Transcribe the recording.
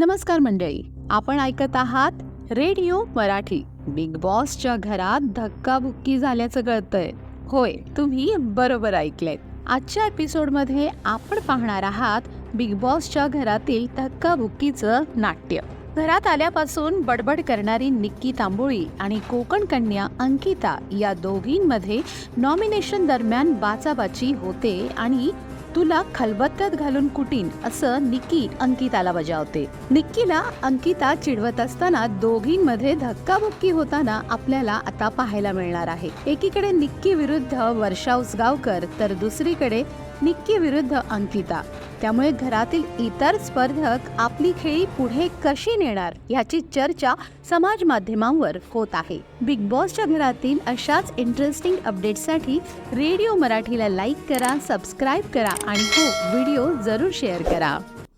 नमस्कार मंडळी आपण ऐकत आहात रेडिओ मराठी. बिग बॉसच्या घरात धक्काबुक्की झाल्याचं कळतंय. होय तुम्ही बरोबर ऐकलेत आजच्या एपिसोडमध्ये आपण पाहणार आहात बिग बॉसच्या घरातील धक्काबुक्कीचं नाट्य. घरात आल्यापासून बडबड करणारी निक्की तांबोळी आणि कोकण कन्या अंकिता या दोघींमध्ये नॉमिनेशन दरम्यान बाचाबाची होते आणि तुला खलबत्त्यात घालून कुटीन असं निक्की अंकिताला बजावते. निक्कीला अंकिता चिडवत असताना दोघींमध्ये धक्काबुक्की होताना आपल्याला आता पाहायला मिळणार आहे. एकीकडे निक्की विरुद्ध वर्षा उसगावकर तर दुसरीकडे निक्की विरुद्ध अंकिता. त्यामुळे घरातील इतर स्पर्धक आपली खेळी पुढे कशी नेणार याची चर्चा समाज माध्यमांवर होत आहे. बिग बॉसच्या घरातील अशाच इंटरेस्टिंग अपडेट्ससाठी रेडिओ मराठीला लाईक करा सबस्क्राईब करा आणि हो व्हिडिओ जरूर शेअर करा.